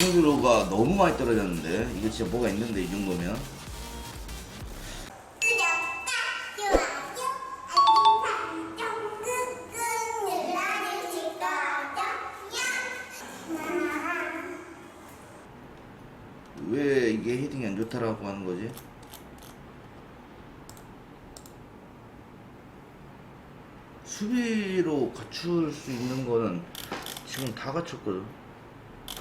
수비로가 너무 많이 떨어졌는데 이게 진짜 뭐가 있는데 이 정도면? 왜 이게 헤딩이 안 좋다라고 하는 거지? 수비로 갖출 수 있는 거는 지금 다 갖췄거든.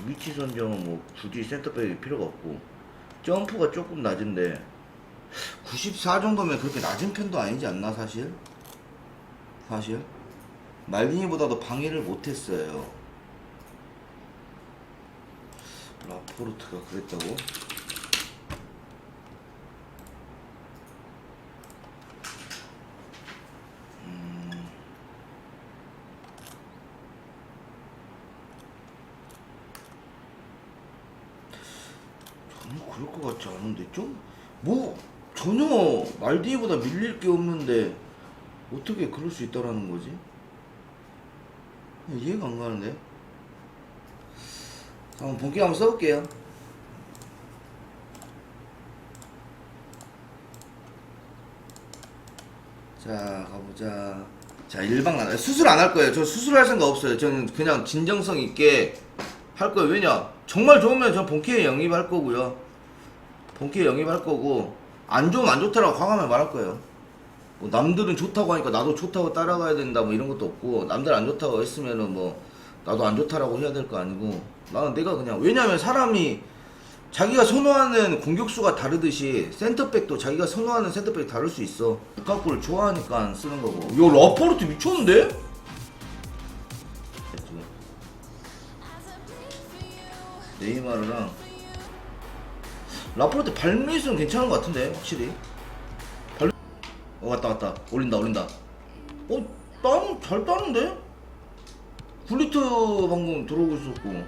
위치 선정은 뭐 굳이 센터백이 필요가 없고 점프가 조금 낮은데 94 정도면 그렇게 낮은 편도 아니지 않나 사실? 사실 말디니보다도 방해를 못했어요. 라포르트가 그랬다고? 전혀 그럴 것 같지 않은데 좀 뭐 전혀 말디니보다 밀릴 게 없는데 어떻게 그럴 수 있다라는 거지? 이해가 안 가는데. 한번 본격 한번 써볼게요. 자, 가보자. 자, 일방 나 수술 안 할 거예요. 저 수술할 생각 없어요. 저는 그냥 진정성 있게 할 거예요. 왜냐? 정말 좋으면 저 본캐에 영입할 거고요. 본캐에 영입할 거고, 안 좋으면 안 좋다라고 과감하게 말할 거예요. 뭐 남들은 좋다고 하니까 나도 좋다고 따라가야 된다 뭐 이런 것도 없고 남들 안 좋다고 했으면은 뭐 나도 안 좋다라고 해야 될 거 아니고 나는 내가 그냥 왜냐면 사람이 자기가 선호하는 공격수가 다르듯이 센터백도 자기가 선호하는 센터백이 다를 수 있어 루카쿠를 좋아하니까 쓰는 거고 야 라포르트 미쳤는데? 네이마르랑 라포르트 발미수는 괜찮은 것 같은데 확실히? 어 왔다 왔다. 올린다 올린다. 어 따는 잘 따는데? 굴리트 방금 들어오고 있었고.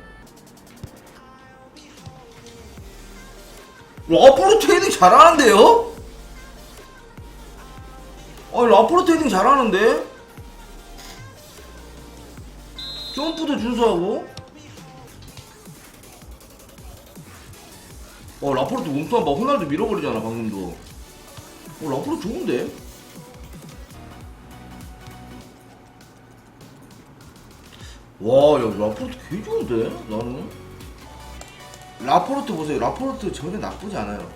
라포르트 헤딩 잘하는데요? 아니 라포르트 헤딩 잘하는데? 점프도 준수하고 어 라포르트 몸싸움 막 호날두 밀어버리잖아 방금도 어, 라포르 좋은데? 와, 야, 라포르트 개 좋은데? 나는? 라포르트 보세요. 라포르트 전혀 나쁘지 않아요.